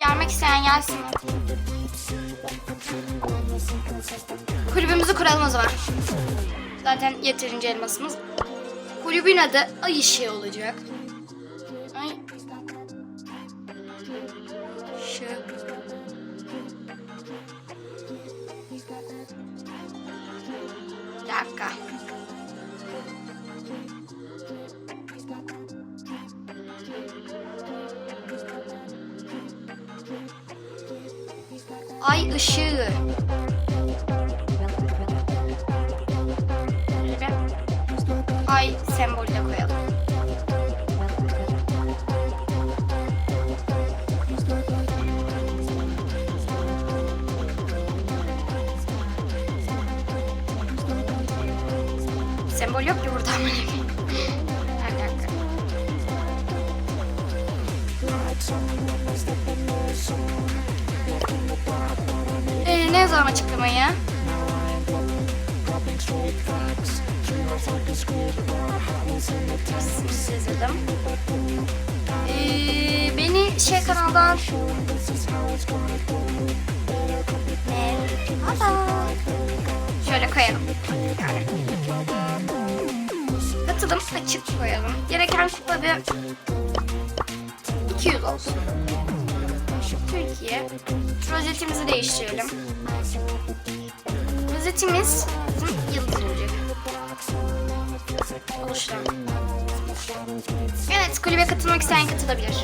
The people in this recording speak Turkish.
Gelmek isteyen gelsin. Kulübümüzü kuralım o zaman. Zaten yeterince elmasımız. Kulübün adı Ay Işığı olacak. Ay. Işığı. Bir dakika. Ay ışığı. Ay sembolü de koyalım. Sembol yok ki burada yazalım açıklamayı? Yazalım. Ee, beni şey kanaldan Merhaba. Şöyle koyalım. Yani. Katılım açık koyalım. Gereken kupa bir 200 olsun. Türkiye. Rozetimizi değiştirelim. Rozetimiz bizim yıldız olacak. Oluşturalım. Evet, kulübe katılmak isteyen katılabilir.